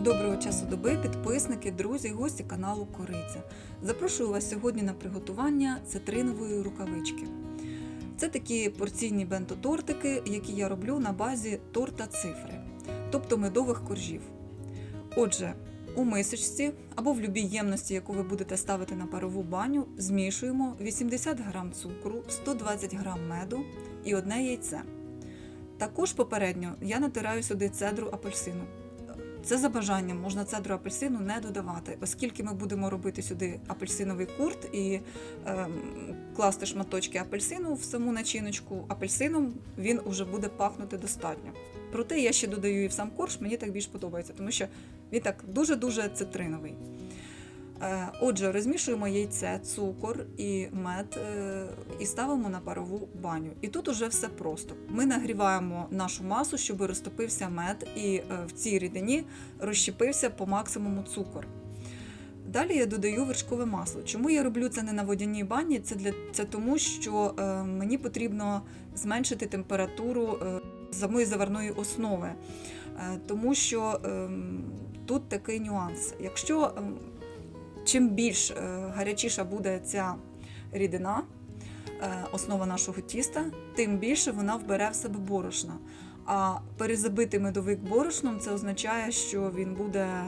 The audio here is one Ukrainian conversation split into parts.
Доброго часу доби, підписники, друзі, гості каналу Кориця. Запрошую вас сьогодні на приготування цитринової рукавички. Це такі порційні бенто-тортики, які я роблю на базі торта цифри, тобто медових коржів. Отже, у мисочці або в будь-якій ємності, яку ви будете ставити на парову баню, змішуємо 80 г цукру, 120 г меду і одне яйце. Також попередньо я натираю сюди цедру апельсину. Це за бажанням можна цедру апельсину не додавати, оскільки ми будемо робити сюди апельсиновий курт і е, класти шматочки апельсину в саму начиночку апельсином, він уже буде пахнути достатньо. Проте я ще додаю і в сам корж, мені так більш подобається, тому що він так дуже-дуже цитриновий. Е, Отже, розмішуємо яйце, цукор і мед е, і ставимо на парову баню. І тут уже все просто. Ми нагріваємо нашу масу, щоб розтопився мед, і е, в цій рідині розщепився по максимуму цукор. Далі я додаю вершкове масло. Чому я роблю це не на водяній бані? Це для це тому, що е, мені потрібно зменшити температуру е, самої заварної основи, е, тому що е, тут такий нюанс. Якщо е, чим більш е, гарячіша буде ця рідина, е, основа нашого тіста, тим більше вона вбере в себе борошна. А перезабитий медовик борошном це означає, що він буде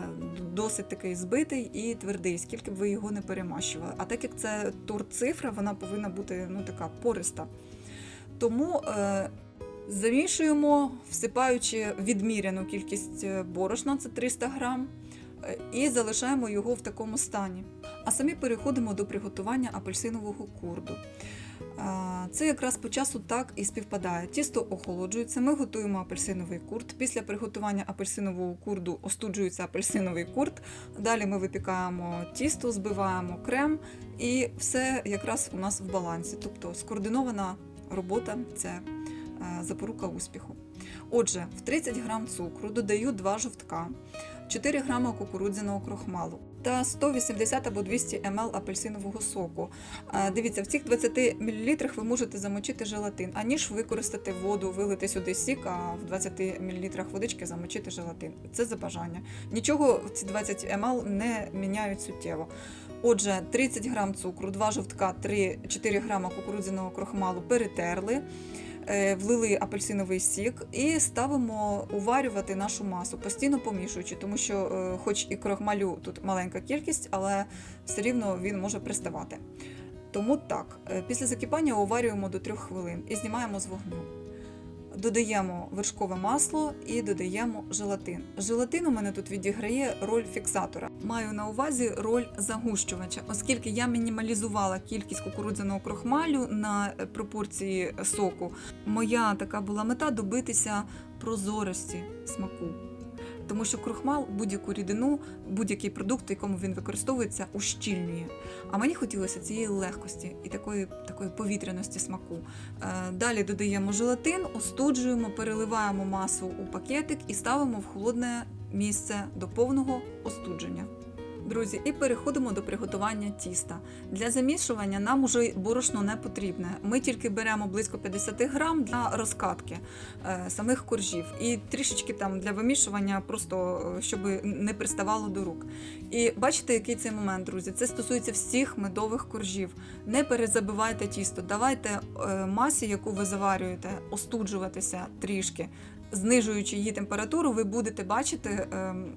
досить такий збитий і твердий, скільки б ви його не перемащували. А так як це торт цифра, вона повинна бути ну, така пориста. Тому е, замішуємо, всипаючи відміряну кількість е, борошна, це 300 грам, і залишаємо його в такому стані. А самі переходимо до приготування апельсинового курду. Це якраз по часу так і співпадає. Тісто охолоджується, ми готуємо апельсиновий курд. Після приготування апельсинового курду остуджується апельсиновий курд. Далі ми випікаємо тісто, збиваємо крем, і все якраз у нас в балансі. Тобто скоординована робота це е, запорука успіху. Отже, в 30 грам цукру додаю 2 жовтка, 4 грама кукурудзяного крохмалу та 180 або 200 мл апельсинового соку. Е, Дивіться, в цих 20 мл ви можете замочити желатин, аніж використати воду, вилити сюди сік, а в 20 мл водички замочити желатин. Це за бажання. Нічого в ці 20 мл не міняють суттєво. Отже, 30 грам цукру, 2 жовтка, 3-4 грама кукурудзяного крохмалу перетерли. Е, Влили апельсиновий сік і ставимо уварювати нашу масу, постійно помішуючи, тому що, е, хоч і крохмалю тут маленька кількість, але все рівно він може приставати. Тому так, е, після закипання уварюємо до 3 хвилин і знімаємо з вогню. Додаємо вершкове масло і додаємо желатин. Желатин у мене тут відіграє роль фіксатора. Маю на увазі роль загущувача, оскільки я мінімалізувала кількість кукурудзяного крохмалю на е, пропорції соку. Моя така була мета добитися прозорості смаку. Тому що крохмал будь-яку рідину, будь-який продукт, якому він використовується, ущільнює. А мені хотілося цієї легкості і такої, такої повітряності смаку. Е, Далі додаємо желатин, остуджуємо, переливаємо масу у пакетик і ставимо в холодне місце до повного остудження. Друзі, і переходимо до приготування тіста. Для замішування нам уже борошно не потрібне. Ми тільки беремо близько 50 грам для розкатки е, самих коржів і трішечки там для вимішування, просто е, щоб не приставало до рук. І бачите, який цей момент, друзі? Це стосується всіх медових коржів. Не перезабивайте тісто, давайте е, масі, яку ви заварюєте, остуджуватися трішки. Знижуючи її температуру, ви будете бачити, ем,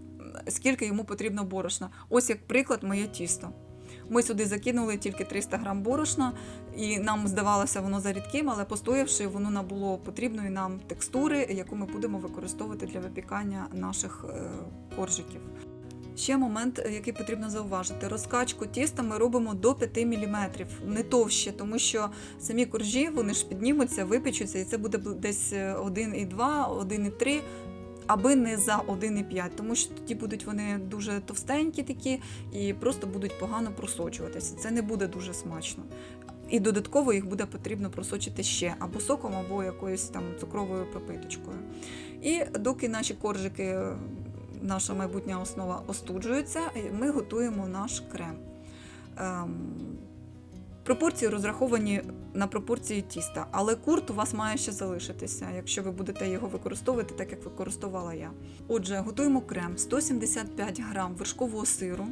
скільки йому потрібно борошна. Ось як приклад, моє тісто. Ми сюди закинули тільки 300 грам борошна, і нам здавалося воно зарідким, але постоявши, воно набуло потрібної нам текстури, яку ми будемо використовувати для випікання наших е, коржиків. Ще момент, е, який потрібно зауважити: розкачку тіста ми робимо до 5 мм, не товще, тому що самі коржі вони ж піднімуться, випечуться, і це буде десь е, 1,2, 1,3, аби не за 1,5, тому що тоді будуть вони дуже товстенькі такі і просто будуть погано просочуватися. Це не буде дуже смачно. І додатково їх буде потрібно просочити ще або соком, або якоюсь там цукровою пропиточкою. І доки наші коржики, наша майбутня основа остуджується, ми готуємо наш крем. Ем, пропорції розраховані на пропорції тіста. Але курт у вас має ще залишитися, якщо ви будете його використовувати так, як використовувала я. Отже, готуємо крем 175 грам вершкового сиру.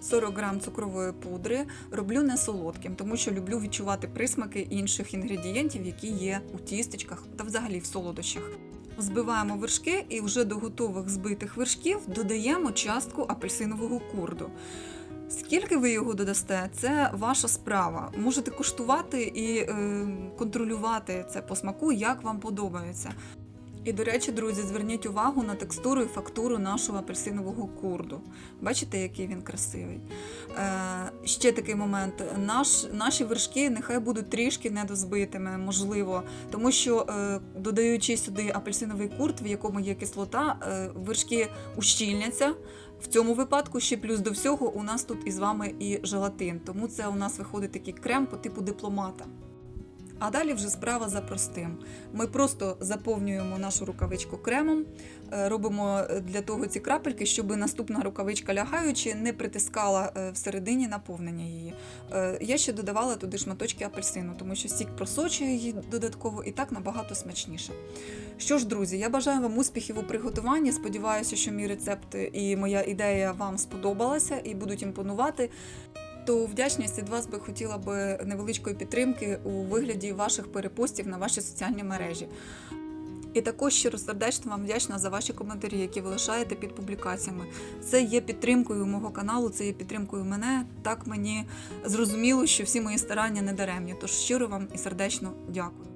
40 грам цукрової пудри роблю не солодким, тому що люблю відчувати присмаки інших інгредієнтів, які є у тістечках та взагалі в солодощах. Збиваємо вершки і вже до готових збитих вершків додаємо частку апельсинового курду. Скільки ви його додасте, це ваша справа. Можете куштувати і е, контролювати це по смаку, як вам подобається. І, до речі, друзі, зверніть увагу на текстуру і фактуру нашого апельсинового курду. Бачите, який він красивий. Е, ще такий момент. Наш, наші вершки нехай будуть трішки недозбитими, можливо, тому що, е, додаючи сюди апельсиновий курт, в якому є кислота, е, вершки ущільняться. В цьому випадку ще плюс до всього у нас тут із вами і желатин, тому це у нас виходить такий крем по типу дипломата. А далі вже справа за простим. Ми просто заповнюємо нашу рукавичку кремом, е, робимо для того ці крапельки, щоб наступна рукавичка лягаючи не притискала е, всередині наповнення її. Е, Я ще додавала туди шматочки апельсину, тому що сік просочує її додатково і так набагато смачніше. Що ж, друзі, я бажаю вам успіхів у приготуванні. Сподіваюся, що мій рецепт і моя ідея вам сподобалася і будуть імпонувати. То вдячність від вас би хотіла би невеличкої підтримки у вигляді ваших перепостів на ваші соціальні мережі. І також щиросердечно вам вдячна за ваші коментарі, які ви лишаєте під публікаціями. Це є підтримкою мого каналу, це є підтримкою мене. Так мені зрозуміло, що всі мої старання не даремні. Тож щиро вам і сердечно дякую.